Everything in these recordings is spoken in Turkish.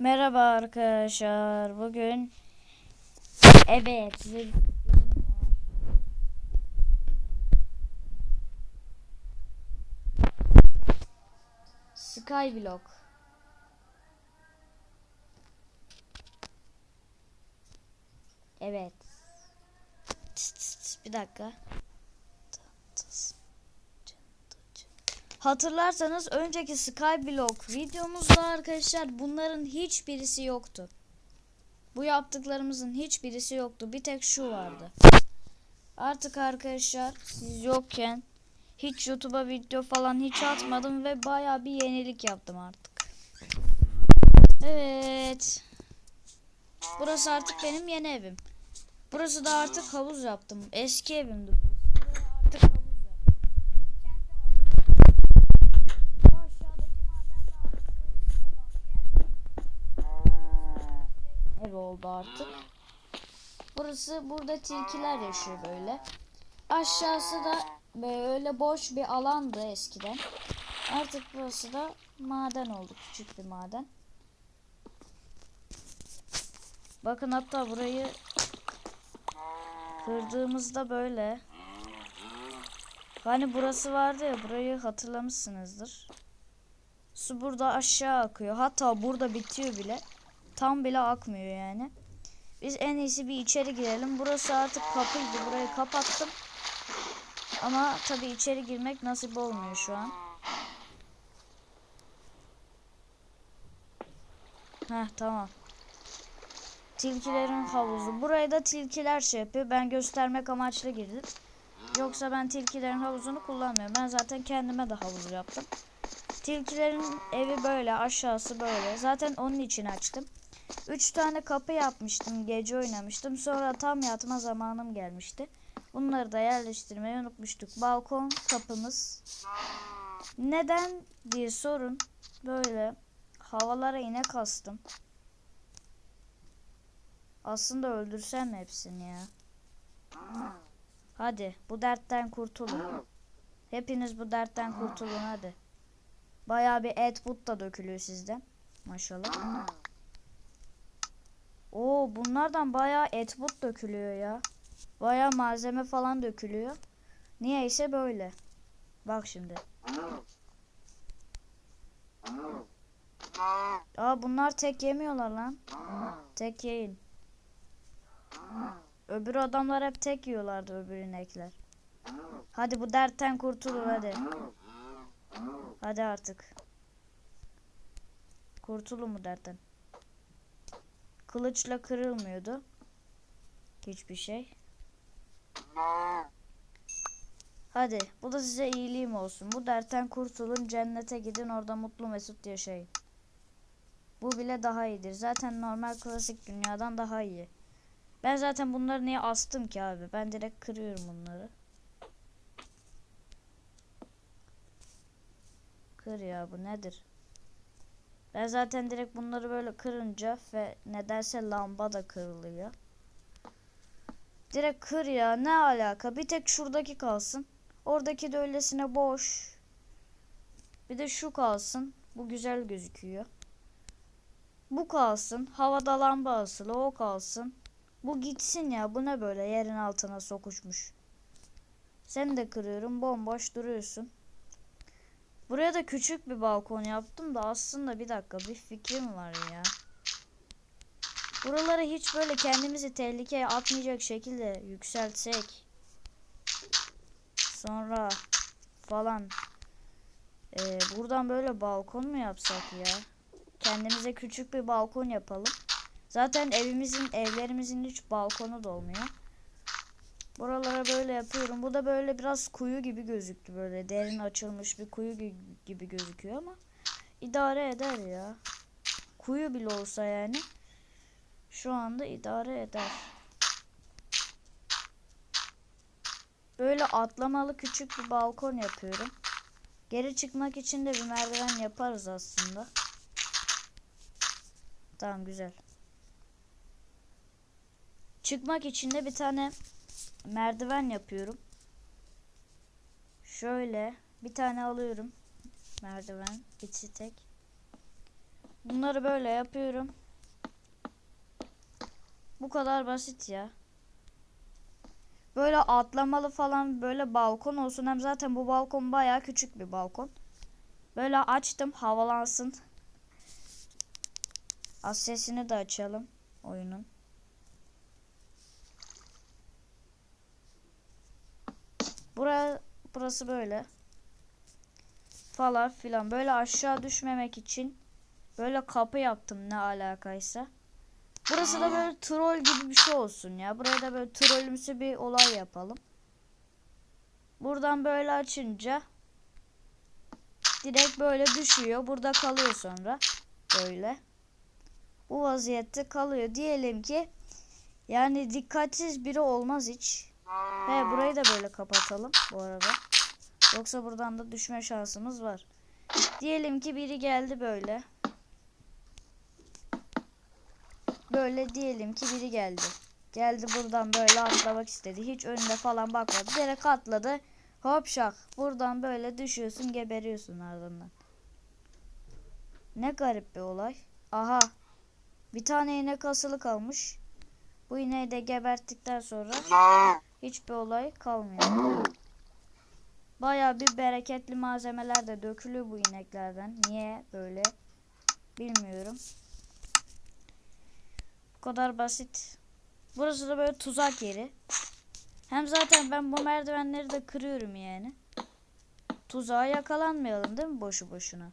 Merhaba arkadaşlar. Bugün evet size Skyblock. Evet. Tıs tıs tıs, Bir dakika. Hatırlarsanız önceki Skyblock videomuzda arkadaşlar bunların hiçbirisi yoktu. Bu yaptıklarımızın hiçbirisi yoktu. Bir tek şu vardı. Artık arkadaşlar siz yokken hiç YouTube'a video falan hiç atmadım ve baya bir yenilik yaptım artık. Evet. Burası artık benim yeni evim. Burası da artık havuz yaptım. Eski evimdi artık havuz yaptım. Kendi havuzum. Bu aşağıdaki maden de artık böyle sıradan bir yer. Ev oldu artık. Burası burada tilkiler yaşıyor böyle. Aşağısı da böyle boş bir alandı eskiden. Artık burası da maden oldu. Küçük bir maden. Bakın hatta burayı kırdığımızda böyle. Hani burası vardı ya burayı hatırlamışsınızdır. Su burada aşağı akıyor. Hatta burada bitiyor bile. Tam bile akmıyor yani. Biz en iyisi bir içeri girelim. Burası artık kapıydı. Burayı kapattım. Ama tabii içeri girmek nasip olmuyor şu an. Heh tamam. Tilkilerin havuzu. Burayı da tilkiler şey yapıyor. Ben göstermek amaçlı girdim. Yoksa ben tilkilerin havuzunu kullanmıyorum. Ben zaten kendime de havuz yaptım. Tilkilerin evi böyle, aşağısı böyle. Zaten onun için açtım. Üç tane kapı yapmıştım. Gece oynamıştım. Sonra tam yatma zamanım gelmişti. Bunları da yerleştirmeyi unutmuştuk. Balkon kapımız. Neden diye sorun. Böyle havalara inek astım. Aslında öldürsem hepsini ya. Hadi bu dertten kurtulun. Hepiniz bu dertten kurtulun hadi. Bayağı bir et but da dökülüyor sizden. Maşallah. Oo bunlardan bayağı et but dökülüyor ya. Bayağı malzeme falan dökülüyor. Niyeyse böyle. Bak şimdi. Aa bunlar tek yemiyorlar lan. Tek yiyin. Öbür adamlar hep tek yiyorlardı öbür inekler. Hadi bu dertten kurtulun hadi. Hadi artık. Kurtulun bu dertten. Kılıçla kırılmıyordu. Hiçbir şey. Hadi bu da size iyiliğim olsun. Bu dertten kurtulun cennete gidin orada mutlu mesut yaşayın. Bu bile daha iyidir. Zaten normal klasik dünyadan daha iyi. Ben zaten bunları niye astım ki abi? Ben direkt kırıyorum bunları. Kır ya bu nedir? Ben zaten direkt bunları böyle kırınca ve nedense lamba da kırılıyor. Direkt kır ya ne alaka? Bir tek şuradaki kalsın. Oradaki de öylesine boş. Bir de şu kalsın. Bu güzel gözüküyor. Bu kalsın. Havada lamba asılı o kalsın. Bu gitsin ya. Bu ne böyle yerin altına sokuşmuş. Seni de kırıyorum. Bomboş duruyorsun. Buraya da küçük bir balkon yaptım da aslında bir dakika bir fikrim var ya. Buraları hiç böyle kendimizi tehlikeye atmayacak şekilde yükseltsek. Sonra falan. Ee, buradan böyle balkon mu yapsak ya? Kendimize küçük bir balkon yapalım. Zaten evimizin evlerimizin hiç balkonu da olmuyor. Buralara böyle yapıyorum. Bu da böyle biraz kuyu gibi gözüktü böyle. Derin açılmış bir kuyu gi- gibi gözüküyor ama idare eder ya. Kuyu bile olsa yani şu anda idare eder. Böyle atlamalı küçük bir balkon yapıyorum. Geri çıkmak için de bir merdiven yaparız aslında. Tamam güzel. Çıkmak için de bir tane merdiven yapıyorum. Şöyle bir tane alıyorum. Merdiven içi tek. Bunları böyle yapıyorum. Bu kadar basit ya. Böyle atlamalı falan böyle balkon olsun. Hem zaten bu balkon bayağı küçük bir balkon. Böyle açtım havalansın. Az sesini de açalım oyunun. Buraya burası böyle. Falan filan. Böyle aşağı düşmemek için böyle kapı yaptım ne alakaysa. Burası da böyle troll gibi bir şey olsun ya. Buraya da böyle trollümsü bir olay yapalım. Buradan böyle açınca direkt böyle düşüyor. Burada kalıyor sonra. Böyle. Bu vaziyette kalıyor. Diyelim ki yani dikkatsiz biri olmaz hiç. He burayı da böyle kapatalım bu arada. Yoksa buradan da düşme şansımız var. Diyelim ki biri geldi böyle. Böyle diyelim ki biri geldi. Geldi buradan böyle atlamak istedi. Hiç önüne falan bakmadı. Direkt atladı. Hop şak. Buradan böyle düşüyorsun geberiyorsun ardından. Ne garip bir olay. Aha. Bir tane inek asılı kalmış. Bu ineği de geberttikten sonra hiçbir olay kalmıyor. Baya bir bereketli malzemeler de dökülüyor bu ineklerden. Niye böyle bilmiyorum. Bu kadar basit. Burası da böyle tuzak yeri. Hem zaten ben bu merdivenleri de kırıyorum yani. Tuzağa yakalanmayalım değil mi boşu boşuna?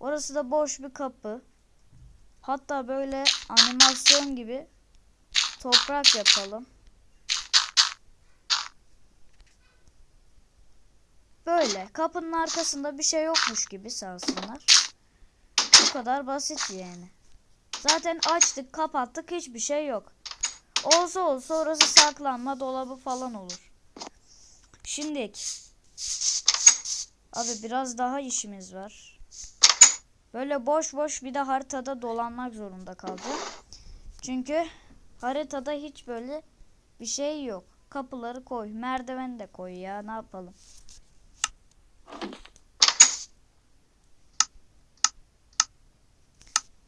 Orası da boş bir kapı. Hatta böyle animasyon gibi toprak yapalım. Böyle kapının arkasında bir şey yokmuş gibi sansınlar. Bu kadar basit yani. Zaten açtık kapattık hiçbir şey yok. Olsa olsa orası saklanma dolabı falan olur. Şimdi abi biraz daha işimiz var. Böyle boş boş bir de haritada dolanmak zorunda kalacağım. Çünkü haritada hiç böyle bir şey yok. Kapıları koy, merdiven de koy ya ne yapalım.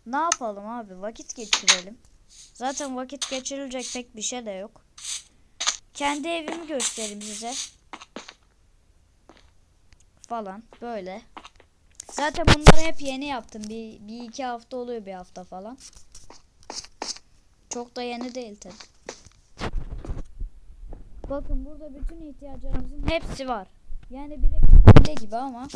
Ne yapalım abi? Vakit geçirelim. Zaten vakit geçirilecek pek bir şey de yok. Kendi evimi göstereyim size. Falan böyle. Zaten bunları hep yeni yaptım. Bir, bir iki hafta oluyor bir hafta falan. Çok da yeni değil tabi. Bakın burada bütün ihtiyaçlarımızın hepsi var. Yani bir gibi ama.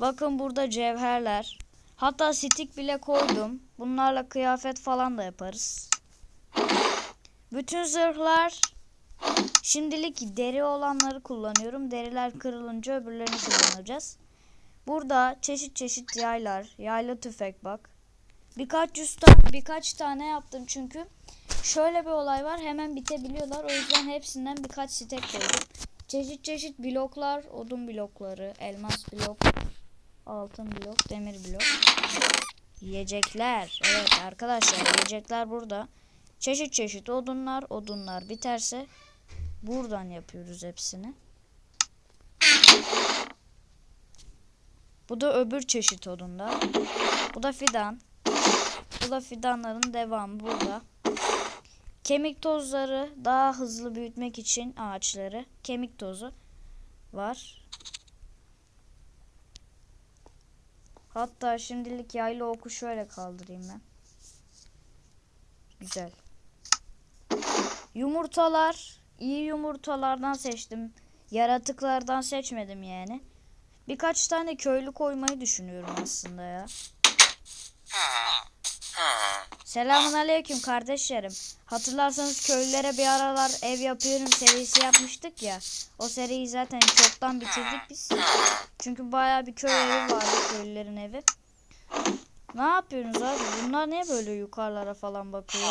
Bakın burada cevherler, Hatta stik bile koydum. Bunlarla kıyafet falan da yaparız. Bütün zırhlar şimdilik deri olanları kullanıyorum. Deriler kırılınca öbürlerini kullanacağız. Burada çeşit çeşit yaylar, yaylı tüfek bak. Birkaç yüz tane, birkaç tane yaptım çünkü şöyle bir olay var. Hemen bitebiliyorlar. O yüzden hepsinden birkaç stek koydum. Çeşit çeşit bloklar, odun blokları, elmas blok, altın blok, demir blok. Yiyecekler. Evet arkadaşlar yiyecekler burada. Çeşit çeşit odunlar. Odunlar biterse buradan yapıyoruz hepsini. Bu da öbür çeşit odunlar. Bu da fidan. Bu da fidanların devamı burada. Kemik tozları daha hızlı büyütmek için ağaçları kemik tozu var. Hatta şimdilik yaylı oku şöyle kaldırayım ben. Güzel. Yumurtalar. iyi yumurtalardan seçtim. Yaratıklardan seçmedim yani. Birkaç tane köylü koymayı düşünüyorum aslında ya. Selamun aleyküm kardeşlerim. Hatırlarsanız köylülere bir aralar ev yapıyorum serisi yapmıştık ya. O seriyi zaten çoktan bitirdik biz. Çünkü baya bir köy evi vardı köylülerin evi. Ne yapıyorsunuz abi? Bunlar niye böyle yukarılara falan bakıyor?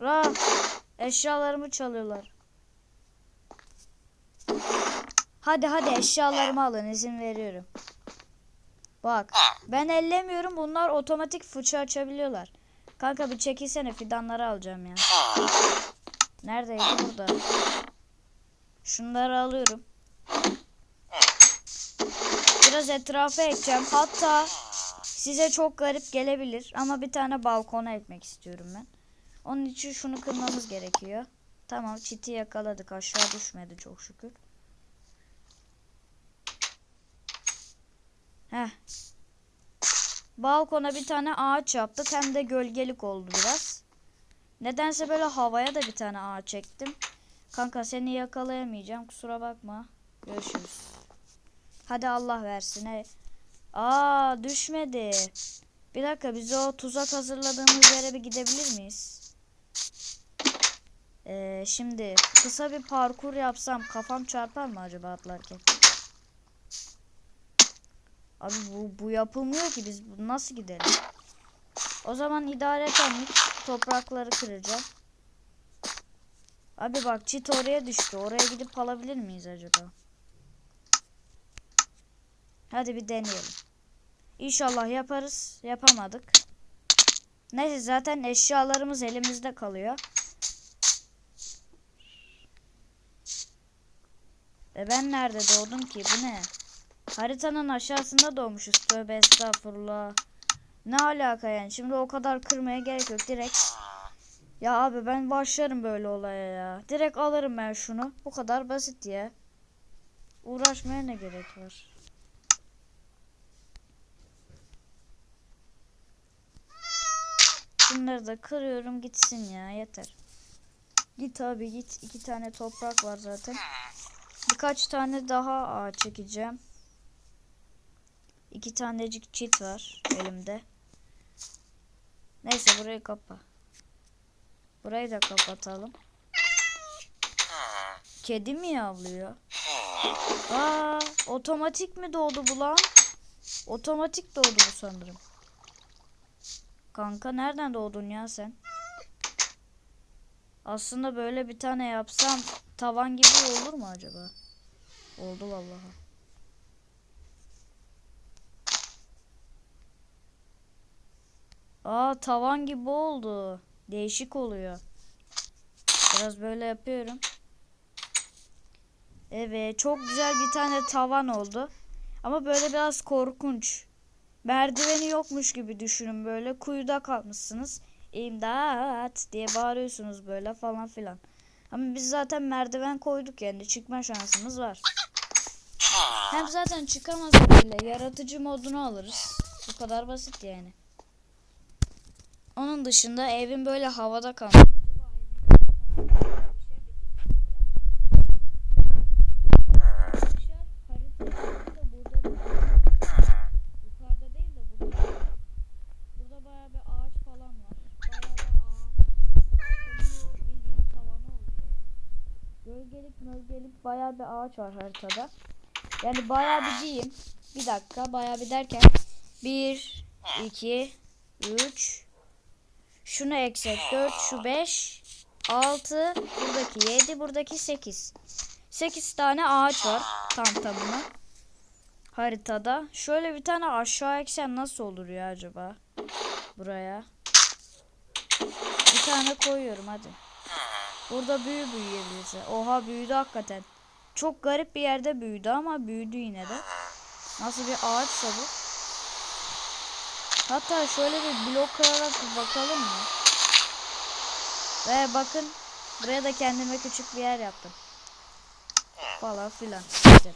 Ra eşyalarımı çalıyorlar. Hadi hadi eşyalarımı alın izin veriyorum. Bak ben ellemiyorum bunlar otomatik fıçı açabiliyorlar. Kanka bir çekilsene fidanları alacağım ya. Neredeydi burada? Şunları alıyorum. Biraz etrafa ekeceğim. Hatta Size çok garip gelebilir ama bir tane balkona ekmek istiyorum ben. Onun için şunu kırmamız gerekiyor. Tamam çiti yakaladık aşağı düşmedi çok şükür. Heh. Balkona bir tane ağaç yaptık hem de gölgelik oldu biraz. Nedense böyle havaya da bir tane ağaç çektim. Kanka seni yakalayamayacağım kusura bakma. Görüşürüz. Hadi Allah versin. He. Aa düşmedi. Bir dakika biz o tuzak hazırladığımız yere bir gidebilir miyiz? Ee, şimdi kısa bir parkur yapsam kafam çarpar mı acaba atlarken? Abi bu, bu yapılmıyor ki biz bu nasıl gidelim? O zaman idareten toprakları kıracağım. Abi bak çit oraya düştü. Oraya gidip alabilir miyiz acaba? Hadi bir deneyelim. İnşallah yaparız. Yapamadık. Neyse zaten eşyalarımız elimizde kalıyor. E ben nerede doğdum ki? Bu ne? Haritanın aşağısında doğmuşuz. Tövbe estağfurullah. Ne alaka yani? Şimdi o kadar kırmaya gerek yok. Direkt. Ya abi ben başlarım böyle olaya ya. Direkt alırım ben şunu. Bu kadar basit ya. Uğraşmaya ne gerek var? Bunları da kırıyorum gitsin ya yeter. Git abi git. iki tane toprak var zaten. Birkaç tane daha ağaç çekeceğim. İki tanecik çit var elimde. Neyse burayı kapa. Burayı da kapatalım. Kedi mi yavlıyor? Aa, otomatik mi doğdu bu lan? Otomatik doğdu bu sanırım. Kanka nereden doğdun ya sen? Aslında böyle bir tane yapsam tavan gibi olur mu acaba? Oldu vallahi. Aa tavan gibi oldu. Değişik oluyor. Biraz böyle yapıyorum. Evet çok güzel bir tane tavan oldu. Ama böyle biraz korkunç. Merdiveni yokmuş gibi düşünün böyle. Kuyuda kalmışsınız. İmdat diye bağırıyorsunuz böyle falan filan. Ama biz zaten merdiven koyduk yani çıkma şansımız var. Hem zaten çıkamazsak bile yaratıcı modunu alırız. Bu kadar basit yani. Onun dışında evin böyle havada kalmış. Bir bir. Gölgelik mölgelik bayağı bir ağaç var haritada. Yani bayağı bir diyeyim. Bir dakika bayağı bir derken. 1, 2, 3, şunu eksik 4, şu 5, 6, buradaki 7, buradaki 8. 8 tane ağaç var tam tamına haritada. Şöyle bir tane aşağı eksen nasıl olur ya acaba? Buraya. Bir tane koyuyorum hadi. Burada büyü büyüyebilirse. Oha büyüdü hakikaten. Çok garip bir yerde büyüdü ama büyüdü yine de. Nasıl bir ağaçsa bu. Hatta şöyle bir blok kırarak bakalım mı? Ve bakın buraya da kendime küçük bir yer yaptım. Falan filan. İşte.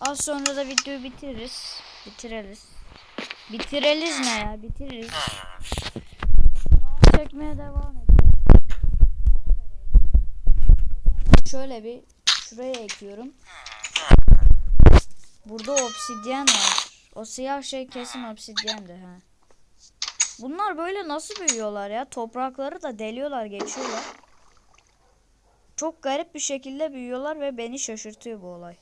Az sonra da videoyu bitiririz. Bitiririz. Bitiririz ne ya? Bitiririz. Çekmeye devam edelim. Şöyle bir şuraya ekiyorum. Burada obsidyen var. O siyah şey kesin obsidyendi ha. Bunlar böyle nasıl büyüyorlar ya? Toprakları da deliyorlar, geçiyorlar. Çok garip bir şekilde büyüyorlar ve beni şaşırtıyor bu olay.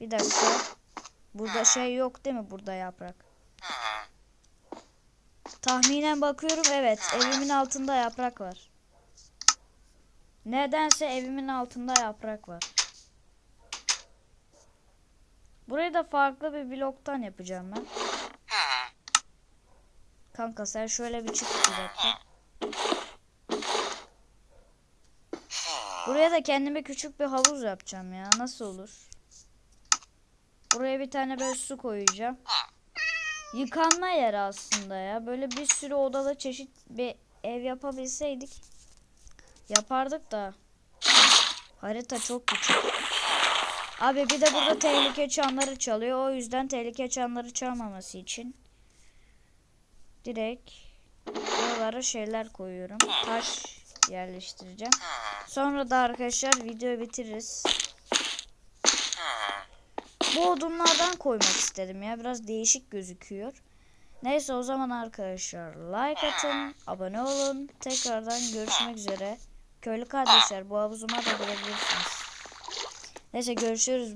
Bir dakika. Burada şey yok değil mi? Burada yaprak. Tahminen bakıyorum evet. Evimin altında yaprak var. Nedense evimin altında yaprak var. Burayı da farklı bir bloktan yapacağım ben. Kanka sen şöyle bir çık bir dakika. Buraya da kendime küçük bir havuz yapacağım ya. Nasıl olur? Buraya bir tane böyle su koyacağım. Yıkanma yeri aslında ya. Böyle bir sürü odalı çeşit bir ev yapabilseydik. Yapardık da. Harita çok küçük. Abi bir de burada tehlike çanları çalıyor. O yüzden tehlike çanları çalmaması için. Direkt buralara şeyler koyuyorum. Taş yerleştireceğim. Sonra da arkadaşlar videoyu bitiririz. Bu odunlardan koymak istedim ya. Biraz değişik gözüküyor. Neyse o zaman arkadaşlar like atın, abone olun. Tekrardan görüşmek üzere. Köylü kardeşler bu havuzuma da girebilirsiniz. Neyse görüşürüz.